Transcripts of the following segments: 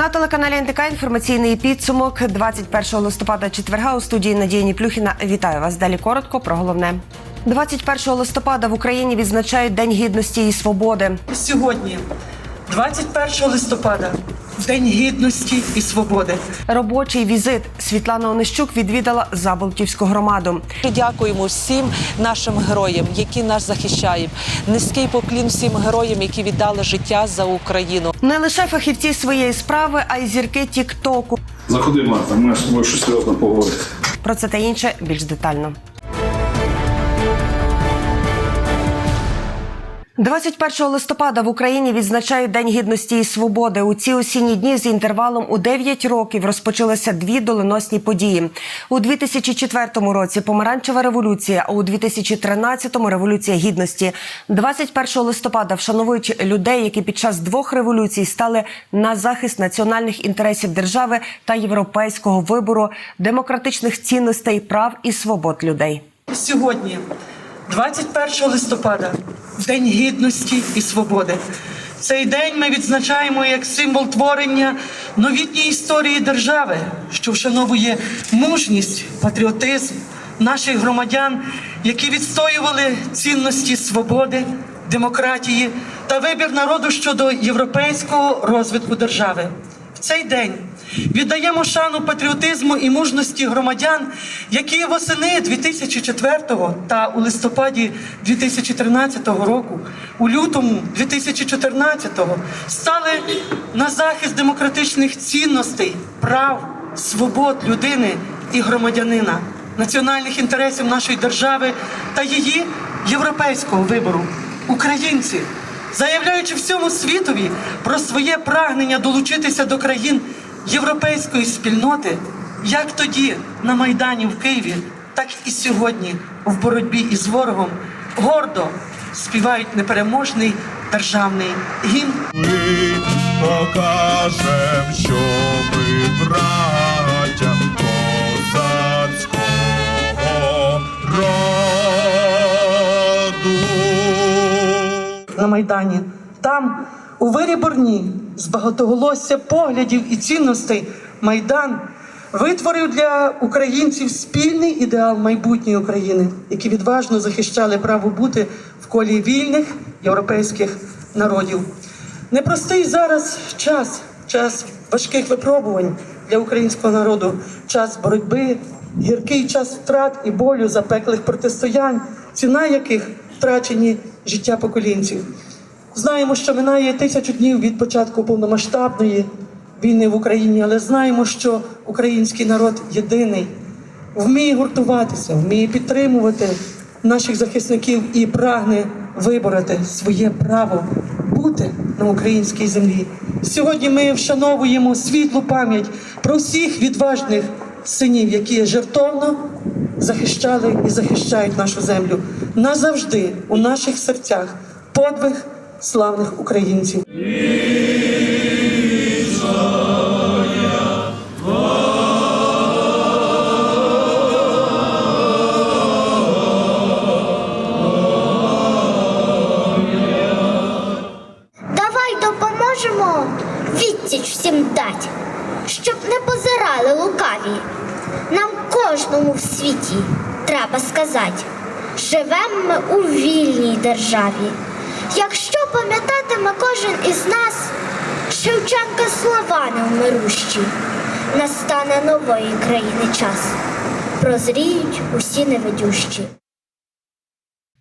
На телеканалі НТК інформаційний підсумок 21 листопада четверга у студії Надії Ніплюхіна. Вітаю вас. Далі коротко про головне. 21 листопада в Україні відзначають День гідності і свободи. Сьогодні, 21 листопада, День гідності і свободи. Робочий візит Світлана Онищук відвідала Заболтівську громаду. Дякуємо всім нашим героям, які нас захищають. Низький поклін всім героям, які віддали життя за Україну. Не лише фахівці своєї справи, а й зірки Тіктоку. Заходи, Марта, ми з тобою щось серйозно поговорити. Про це та інше більш детально. 21 листопада в Україні відзначають День гідності і свободи. У ці осінні дні з інтервалом у 9 років розпочалися дві доленосні події. У 2004 році помаранчева революція, а у 2013 революція гідності. 21 листопада, вшановуючи людей, які під час двох революцій стали на захист національних інтересів держави та європейського вибору, демократичних цінностей, прав і свобод людей. Сьогодні, 21 листопада, День гідності і свободи. Цей день ми відзначаємо як символ творення новітньої історії держави, що вшановує мужність, патріотизм наших громадян, які відстоювали цінності свободи, демократії та вибір народу щодо європейського розвитку держави. В цей день віддаємо шану патріотизму і мужності громадян, які восени 2004 та у листопаді 2013 року, у лютому 2014 стали на захист демократичних цінностей, прав, свобод людини і громадянина, національних інтересів нашої держави та її європейського вибору. Українці заявляючи всьому світові про своє прагнення долучитися до країн європейської спільноти, як тоді на Майдані в Києві, так і сьогодні в боротьбі із ворогом гордо співають непереможний державний гімн. Ми покажем, що ми браття козацького роду. на Майдані. Там, у вирі Борні, з багатоголосся поглядів і цінностей, Майдан витворив для українців спільний ідеал майбутньої України, які відважно захищали право бути в колі вільних європейських народів. Непростий зараз час, час важких випробувань для українського народу, час боротьби, гіркий час втрат і болю, запеклих протистоянь, ціна яких втрачені життя поколінців. Знаємо, що минає тисячу днів від початку повномасштабної війни в Україні, але знаємо, що український народ єдиний, вміє гуртуватися, вміє підтримувати наших захисників і прагне вибороти своє право бути на українській землі. Сьогодні ми вшановуємо світлу пам'ять про всіх відважних синів, які жертовно захищали і захищають нашу землю назавжди у наших серцях подвиг славних українців. Давай допоможемо відсіч всім дать, щоб не позирали лукаві. Нам кожному в світі треба сказати, живемо ми у вільній державі. Якщо пам'ятатиме кожен із нас, Шевченка слова невмирущі, настане нової країни час, прозріють усі невидющі.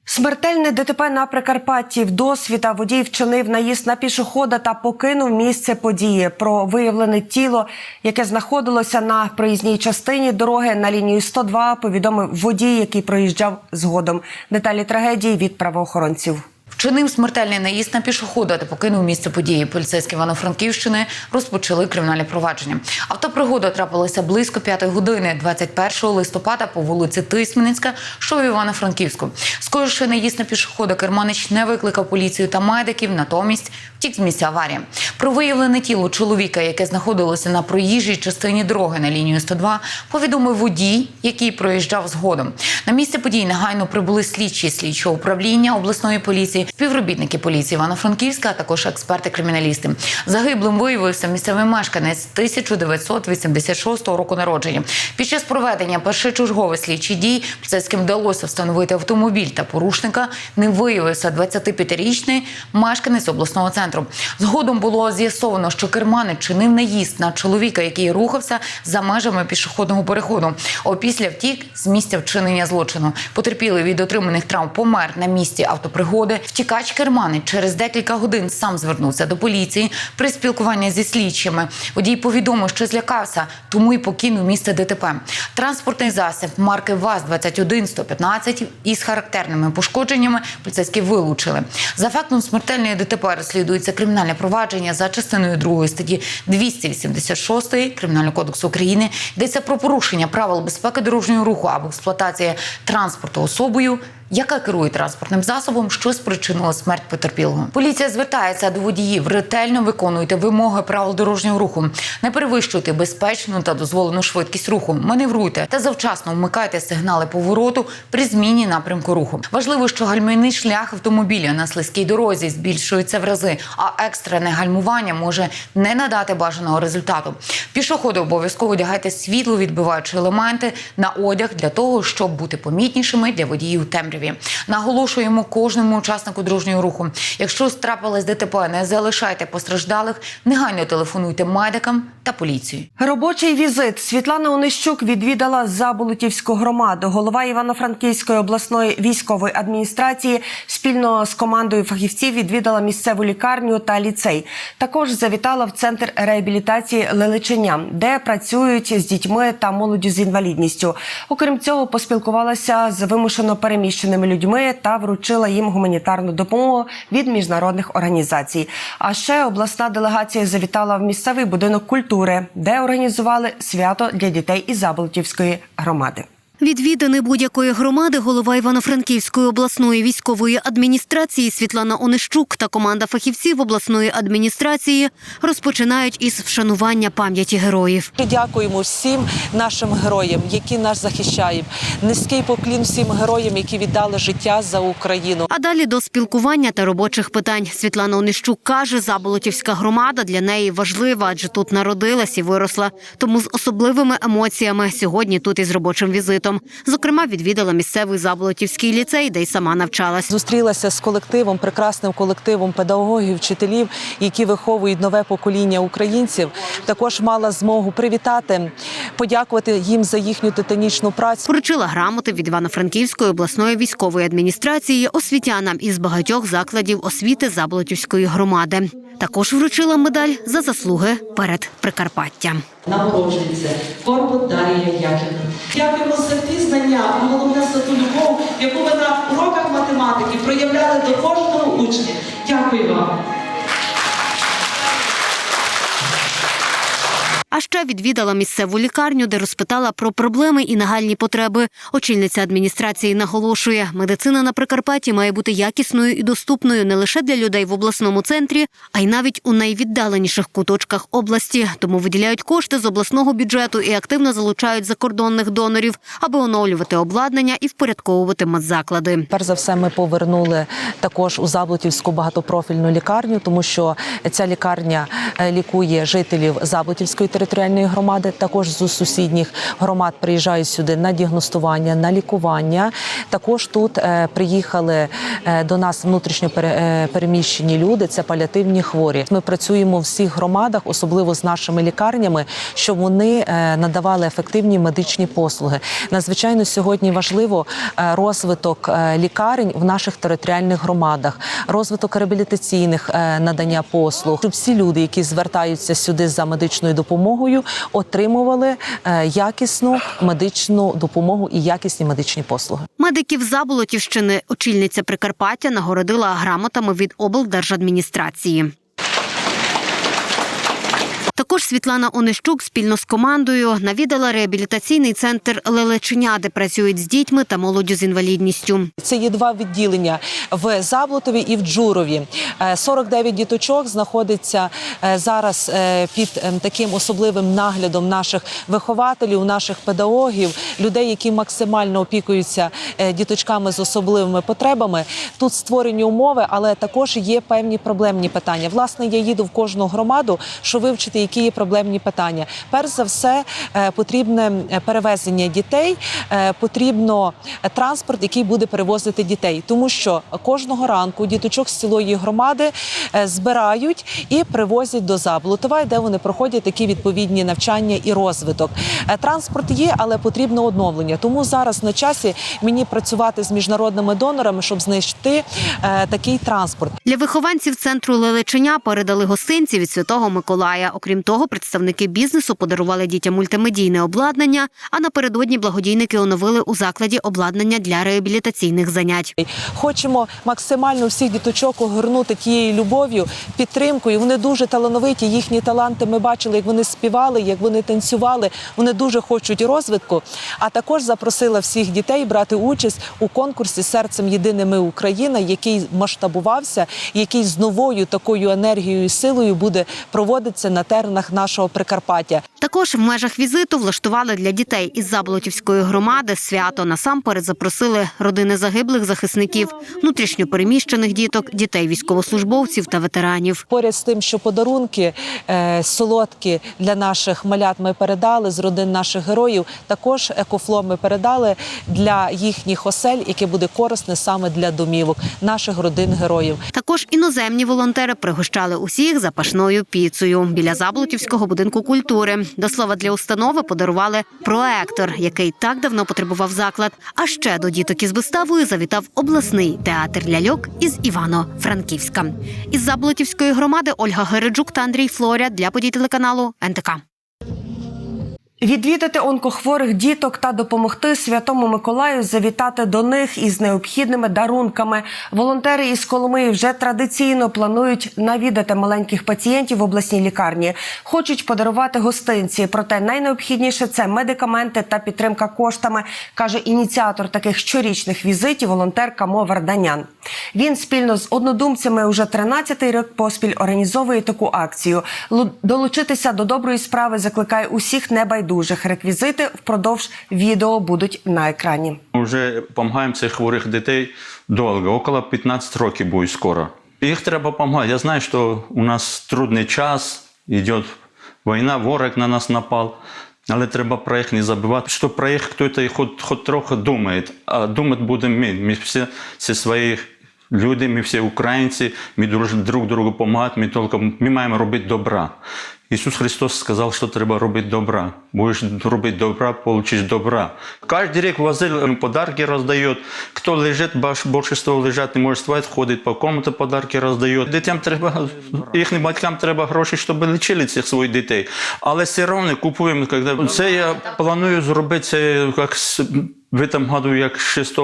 Смертельне ДТП на Прикарпатті. Вдосвіта водій вчинив наїзд на пішохода та покинув місце події. Про виявлене тіло, яке знаходилося на проїзній частині дороги на лінію 102, повідомив водій, який проїжджав згодом. Деталі трагедії від правоохоронців. Вчинив смертельний наїзд на пішохода та покинув місце події. Поліцейські Івано-Франківщини розпочали кримінальне провадження. Автопригода трапилася близько п'ятої години, 21 листопада, по вулиці Тисменницька, що в Івано-Франківську. Скоївши наїзд на пішохода, керманич не викликав поліцію та медиків, натомість втік з місця аварії. Про виявлене тіло чоловіка, яке знаходилося на проїжджій частині дороги на лінію 102, повідомив водій, який проїжджав згодом. На місце подій негайно прибули слідчі слідчого управління обласної поліції співробітники поліції Івано-Франківська, а також експерти-криміналісти. Загиблим виявився місцевий мешканець 1986 року народження. Під час проведення першочергових слідчих дій поліцейським вдалося встановити автомобіль та порушника. Не виявився 25-річний мешканець обласного центру. Згодом було з'ясовано, що керманець чинив наїзд на чоловіка, який рухався за межами пішохідного переходу. Опісля втік з місця вчинення злочину. Потерпілий від отриманих травм помер на місці автопригоди. Втікач керманець через декілька годин сам звернувся до поліції при спілкуванні зі слідчими. Водій повідомив, що злякався, тому й покинув місце ДТП. Транспортний засіб марки ВАЗ-21-115 із характерними пошкодженнями поліцейські вилучили. За фактом смертельної ДТП розслідується кримінальне провадження за частиною 2 статті 286 Кримінального кодексу України. Йдеться про порушення правил безпеки дорожнього руху або експлуатація транспорту особою, яка керує транспортним засобом, що спричинило смерть потерпілого. Поліція звертається до водіїв. Ретельно виконуйте вимоги правил дорожнього руху, не перевищуйте безпечну та дозволену швидкість руху, маневруйте та завчасно вмикайте сигнали повороту при зміні напрямку руху. Важливо, що гальмівний шлях автомобіля на слизькій дорозі збільшується в рази, а екстрене гальмування може не надати бажаного результату. Пішоходи обов'язково одягайте світло відбиваючі елементи на одяг для того, щоб бути помітнішими для водіїв у темряві. Наголошуємо кожному учаснику дорожнього руху. Якщо страпилось ДТП, не залишайте постраждалих, негайно телефонуйте медикам та поліції. Робочий візит Світлана Онищук відвідала Заболотівську громаду. Голова Івано-Франківської обласної військової адміністрації спільно з командою фахівців відвідала місцеву лікарню та ліцей. Також завітала в центр реабілітації Лелечення, де працюють з дітьми та молоддю з інвалідністю. Окрім цього, поспілкувалася з вимушено переміщеними людьми та вручила їм гуманітарну допомогу від міжнародних організацій. А ще обласна делегація завітала в місцевий будинок культури, де організували свято для дітей із Заболотівської громади. Відвіданий будь-якої громади голова Івано-Франківської обласної військової адміністрації Світлана Онищук та команда фахівців обласної адміністрації розпочинають із вшанування пам'яті героїв. Дякуємо всім нашим героям, які нас захищають. Низький поклін всім героям, які віддали життя за Україну. А далі до спілкування та робочих питань. Світлана Онищук каже, Заболотівська громада для неї важлива, адже тут народилась і виросла. Тому з особливими емоціями сьогодні тут із робочим візитом. Зокрема, відвідала місцевий Заболотівський ліцей, де й сама навчалась. Зустрілася з колективом, прекрасним колективом педагогів, вчителів, які виховують нове покоління українців. Також мала змогу привітати, подякувати їм за їхню титанічну працю. Вручила грамоти від Івано-Франківської обласної військової адміністрації освітянам із багатьох закладів освіти Заболотівської громади. Також вручила медаль за заслуги перед Прикарпаттям. Нагороджується Корбут Дарія Яківна. Дякуємо за ті знання, а головне за ту любов, яку ви на уроках математики проявляли до кожного учня. Дякую вам. Ще відвідала місцеву лікарню, де розпитала про проблеми і нагальні потреби. Очільниця адміністрації наголошує, медицина на Прикарпатті має бути якісною і доступною не лише для людей в обласному центрі, а й навіть у найвіддаленіших куточках області. Тому виділяють кошти з обласного бюджету і активно залучають закордонних донорів, аби оновлювати обладнання і впорядковувати медзаклади. Перш за все, ми повернули також у Заблутівську багатопрофільну лікарню, тому що ця лікарня е, лікує жителів Заблутівської територіальної громади. Також з сусідніх громад приїжджають сюди на діагностування, на лікування. Також тут е, приїхали е, до нас внутрішньо е, переміщені люди. Це паліативні хворі. Ми працюємо в всіх громадах, особливо з нашими лікарнями, щоб вони надавали ефективні медичні послуги. Надзвичайно сьогодні важливо розвиток лікарень в наших територіальних громадах, розвиток реабілітаційних надання послуг, щоб всі люди, які звертаються сюди за медичною допомогою, отримували е, якісну медичну допомогу і якісні медичні послуги. Медиків Заболотівщини очільниця Прикарпаття нагородила грамотами від облдержадміністрації. Також Світлана Онищук спільно з командою навідала реабілітаційний центр Лелеченя, де працюють з дітьми та молоддю з інвалідністю. Це є два відділення в Заблутові і в Джурові. Е, 49 діточок знаходиться е, зараз е, під ем, таким особливим наглядом наших вихователів, наших педагогів, людей, які максимально опікуються е, діточками з особливими потребами. Тут створені умови, але також є певні проблемні питання. Власне, я їду в кожну громаду, щоб вивчити, які є проблемні питання. Перш за все, е, потрібне е, перевезення дітей, е, потрібно транспорт, який буде перевозити дітей, тому що кожного ранку діточок з цілої громади збирають і привозять до Заблутова, де вони проходять такі відповідні навчання і розвиток. Транспорт є, але потрібно оновлення. Тому зараз на часі мені працювати з міжнародними донорами, щоб знайти такий транспорт. Для вихованців центру Лелеченя передали гостинці від Святого Миколая. Окрім того, представники бізнесу подарували дітям мультимедійне обладнання. А напередодні благодійники оновили у закладі обладнання для реабілітаційних занять. Хочемо максимально всіх діточок огорнути тією любов'ю, підтримкою. Вони дуже талановиті. Їхні таланти ми бачили, як вони співали, як вони танцювали. Вони дуже хочуть розвитку. А також запросила всіх дітей брати участь у конкурсі Серцем єдиними Україна, який масштабувався, який з новою такою енергією і силою буде проводитися на теренах нашого Прикарпаття. Також в межах візиту влаштували для дітей із Заболотівської громади свято. Насамперед запросили родини загиблих захисників, внутрішньопереміщених діток, дітей військовослужбовців та ветеранів. Поряд з тим, що подарунки е, солодкі для наших малят ми передали з родин наших героїв. Також екофло ми передали для їхніх осель, яке буде корисне саме для домівок наших родин героїв. Також іноземні волонтери пригощали усіх запашною піцею біля Заблотівського будинку культури. До слова, для установи подарували проектор, який так давно потребував заклад. А ще до діток із виставою завітав обласний театр ляльок із Івано-Франківська. Із Заблотівської громади Ольга Гереджук та Андрій Флоря для подій телеканалу НТК. Відвідати онкохворих діток та допомогти Святому Миколаю завітати до них із необхідними дарунками. Волонтери із Коломиї вже традиційно планують навідати маленьких пацієнтів в обласній лікарні. Хочуть подарувати гостинці. Проте найнеобхідніше це медикаменти та підтримка коштами, каже ініціатор таких щорічних візитів, волонтер Камо Варданян. Він спільно з однодумцями уже 13-й рік поспіль організовує таку акцію. Лу- Долучитися до доброї справи закликає усіх небайдужих. Реквізити впродовж відео будуть на екрані. Ми вже допомагаємо цих хворих дітей довго, около 15 років буде скоро. Їх треба допомагати. Я знаю, що у нас трудний час, йде війна, ворог на нас напав. Але треба про їх не забувати, що про їх хтось хоч, хоч трохи думає. А думати будемо ми. Ми всі зі свої люди, ми всі українці, ми друг другу допомагаємо, ми тільки ми маємо робити добра. Ісус Христос сказав, що треба робити добра. Будеш робити добра, получиш добра. Кожен рік возили, подарки роздають. Хто лежить, баш- більшість лежать не може спати, ходить по комнату, подарки роздають. Дітям треба, їхнім батькам треба гроші, щоб лічили цих своїх дітей. Але все одно купуємо. Це я планую зробити це як в этом году, як 6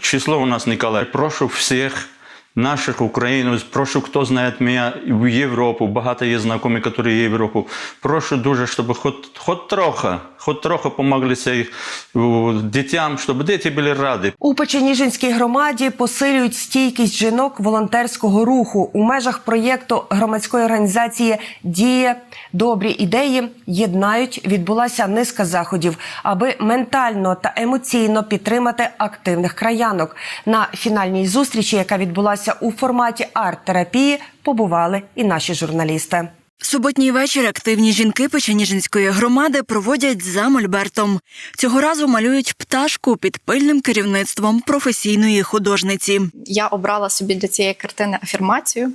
число у нас Николай. Прошу всіх наших українців, прошу, хто знає мене в Європу, багато є знайомі, які є в Європу. Прошу дуже, щоб хоч, хоч трохи, хоч трохи помогли цим дітям, щоб діти були раді. У Печеніжинській громаді посилюють стійкість жінок волонтерського руху у межах проєкту громадської організації Дія добрі ідеї єднають. Відбулася низка заходів, аби ментально та емоційно підтримати активних краянок. На фінальній зустрічі, яка відбулася у форматі арт-терапії, побували і наші журналісти. Суботній вечір активні жінки Печеніжинської громади проводять за мольбертом. Цього разу малюють пташку під пильним керівництвом професійної художниці. Я обрала собі для цієї картини афірмацію.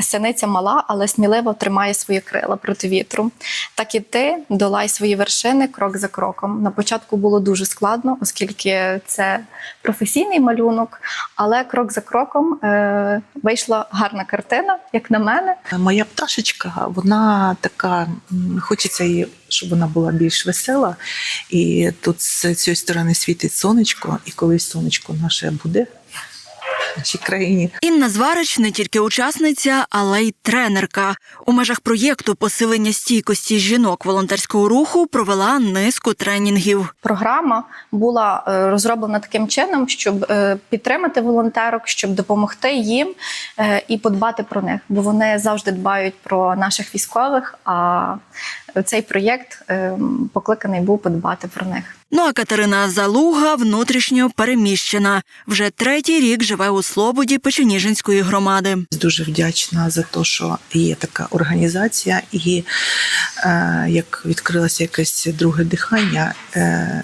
Синиця мала, але сміливо тримає свої крила проти вітру. Так і ти долай свої вершини крок за кроком. На початку було дуже складно, оскільки це професійний малюнок, але крок за кроком е, вийшла гарна картина, як на мене. Моя пташечка, вона така, хочеться її, щоб вона була більш весела. І тут з цієї сторони світить сонечко, і коли сонечко наше буде, нашій країні. Інна Зварич не тільки учасниця, але й тренерка. У межах проєкту посилення стійкості жінок волонтерського руху провела низку тренінгів. Програма була е, розроблена таким чином, щоб е, підтримати волонтерок, щоб допомогти їм е, і подбати про них, бо вони завжди дбають про наших військових. А цей проєкт е, покликаний був подбати про них. Ну а Катерина Залуга внутрішньо переміщена. Вже третій рік живе у Слободі Печеніжинської громади. Дуже вдячна за те, що є така організація, і е, як відкрилося якесь друге дихання, е,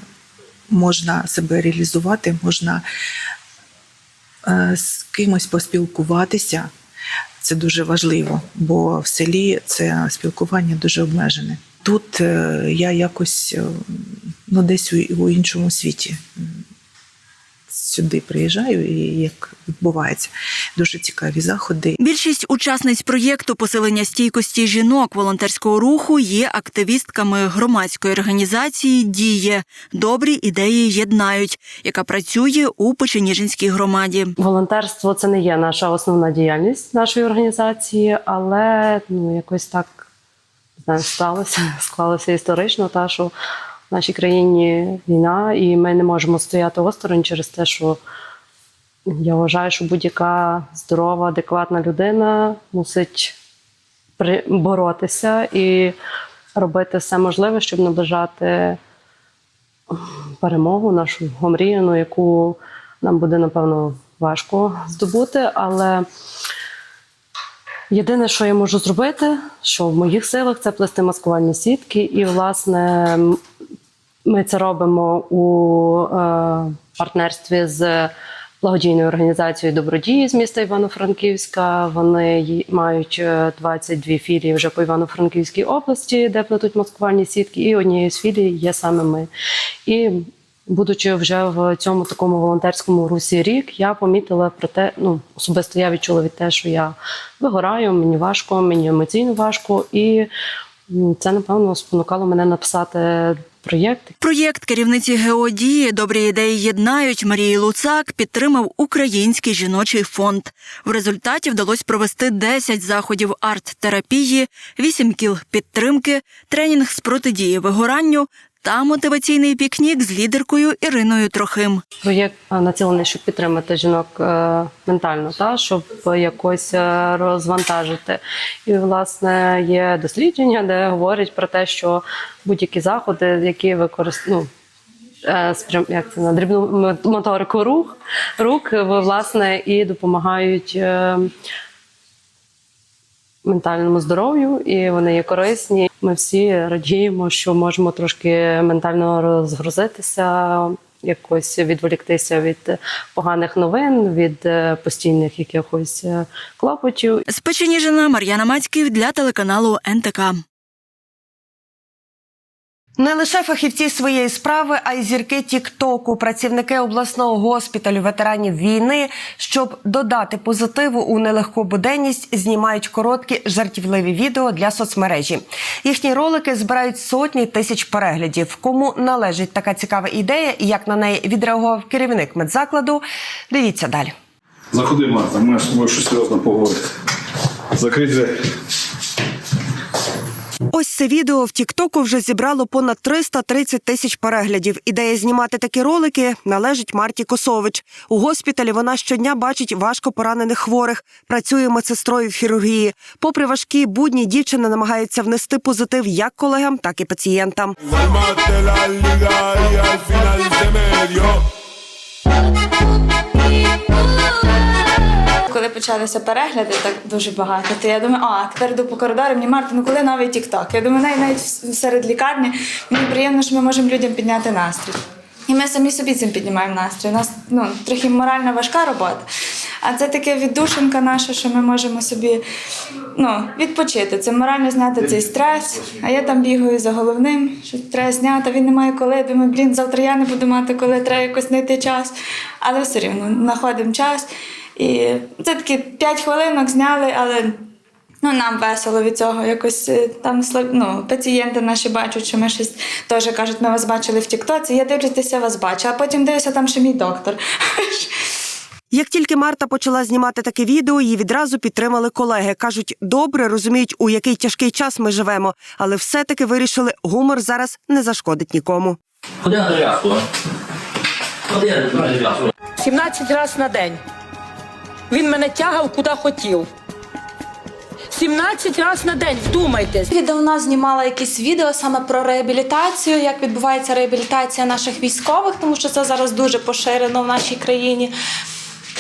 можна себе реалізувати, можна е, з кимось поспілкуватися. Це дуже важливо, бо в селі це спілкування дуже обмежене. Тут е, я якось е, ну, десь у, іншому світі сюди приїжджаю і як відбувається. Дуже цікаві заходи. Більшість учасниць проєкту посилення стійкості жінок волонтерського руху є активістками громадської організації Діє добрі ідеї єднають, яка працює у Печеніжинській громаді. Волонтерство це не є наша основна діяльність нашої організації, але ну якось так не знаю, сталося, склалося історично, та що в нашій країні війна, і ми не можемо стояти осторонь через те, що я вважаю, що будь-яка здорова, адекватна людина мусить боротися і робити все можливе, щоб наближати перемогу, нашу омріяну, яку нам буде, напевно, важко здобути. Але єдине, що я можу зробити, що в моїх силах, це плести маскувальні сітки. І, власне, ми це робимо у е, партнерстві з благодійною організацією Добродії з міста Івано-Франківська. Вони мають е, 22 філії вже по Івано-Франківській області, де плетуть маскувальні сітки, і однією з філій є саме ми. І будучи вже в цьому такому волонтерському русі рік, я помітила про те, ну особисто я відчула від те, що я вигораю, мені важко, мені емоційно важко, і це напевно спонукало мене написати проєкт, Проєкт керівниці Геодії Добрі ідеї єднають Марії Луцак підтримав Український жіночий фонд. В результаті вдалося провести 10 заходів арт-терапії, 8 кіл підтримки, тренінг з протидії вигоранню та мотиваційний пікнік з лідеркою Іриною Трохим. Проєкт а, націлений, щоб підтримати жінок е, ментально, та щоб якось е, розвантажити. І власне є дослідження, де говорять про те, що будь-які заходи, які використовують. Ну, спрям, як це на дрібну моторику рух, рук, власне, і допомагають е, ментальному здоров'ю, і вони є корисні. Ми всі радіємо, що можемо трошки ментально розгрузитися, якось відволіктися від поганих новин, від е, постійних якихось е, клопотів. З Печеніжина Мар'яна Мацьків для телеканалу НТК. Не лише фахівці своєї справи, а й зірки Тіктоку, працівники обласного госпіталю ветеранів війни, щоб додати позитиву у нелегку буденність, знімають короткі жартівливі відео для соцмережі. Їхні ролики збирають сотні тисяч переглядів. Кому належить така цікава ідея і як на неї відреагував керівник медзакладу? Дивіться далі. Заходи, Марта, ми з тобою щось серйозно поговорити. Двері. Ось це відео в Тіктоку вже зібрало понад 330 тисяч переглядів. Ідея знімати такі ролики належить Марті Косович. У госпіталі вона щодня бачить важко поранених хворих, працює медсестрою в хірургії. Попри важкі будні, дівчина намагається внести позитив як колегам, так і пацієнтам. Коли почалися перегляди, так дуже багато, то я думаю, а тепер йду по коридору, мені Марта, ну коли новий тік-ток? Я думаю, навіть навіть серед лікарні мені приємно, що ми можемо людям підняти настрій. І ми самі собі цим піднімаємо настрій. У нас ну, трохи морально важка робота. А це таке віддушинка наша, що ми можемо собі ну, відпочити. Це морально зняти цей стрес. А я там бігаю за головним, що треба зняти, він не має коли. Думаю, блін, завтра я не буду мати коли, треба якось знайти час. Але все рівно знаходимо час. І це такі 5 хвилинок зняли, але ну, нам весело від цього. Якось е, там ну, пацієнти наші бачать, що ми щось теж кажуть, ми вас бачили в Тіктоці. Я дивлюся, вас бачу, а потім дивлюся, там ще мій доктор. Як тільки Марта почала знімати таке відео, її відразу підтримали колеги. кажуть, добре розуміють, у який тяжкий час ми живемо, але все-таки вирішили, гумор зараз не зашкодить нікому. 17 разів на день. Він мене тягав куди хотів. 17 разів на день, вдумайтесь. Я давно знімала якісь відео саме про реабілітацію, як відбувається реабілітація наших військових, тому що це зараз дуже поширено в нашій країні.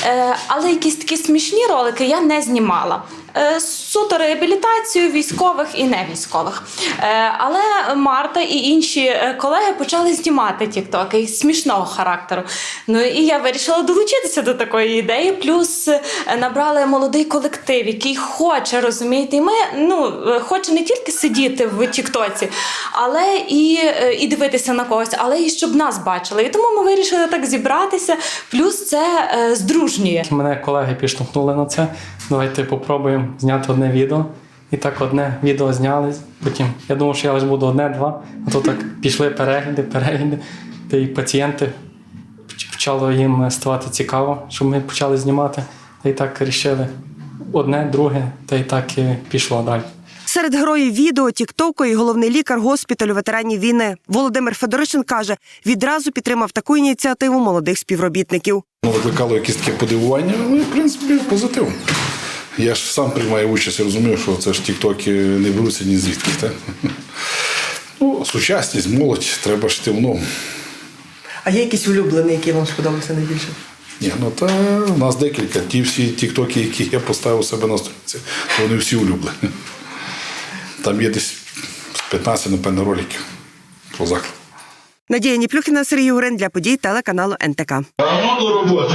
Е, але якісь такі смішні ролики я не знімала. Е, суто реабілітацію військових і не військових. Е, але Марта і інші е, колеги почали знімати тіктоки смішного характеру. Ну і я вирішила долучитися до такої ідеї. Плюс набрали молодий колектив, який хоче розумієте. І ми ну хоче не тільки сидіти в Тіктоці, але і, і дивитися на когось, але і щоб нас бачили. І тому ми вирішили так зібратися. Плюс це здружнює. Мене колеги підштовхнули на це. Давайте попробуємо зняти одне відео. І так одне відео зняли. Потім я думав, що я лише буду одне-два, а то так пішли перегляди, перегляди. Та й пацієнти почало їм ставати цікаво, щоб ми почали знімати. Та й так рішили одне, друге, та й так і пішло далі. Серед героїв відео Тіктоку і головний лікар госпіталю ветеранів війни Володимир Федоришин каже, відразу підтримав таку ініціативу молодих співробітників. Ну, Викликало якісь таке подивування, але в принципі позитив. Я ж сам приймаю участь і розумію, що це ж тіктоки не беруться ні звідки. Так? Ну, сучасність, молодь, треба ж йти в ногу. А є якийсь улюблений, який вам сподобався найбільше? Ні, ну та у нас декілька. Ті всі тіктоки, які я поставив у себе на сторінці, вони всі улюблені. Там є десь 15, напевно, роликів про заклад. Надія Ніплюхіна, Сергій Гурин для подій телеканалу НТК. до роботи.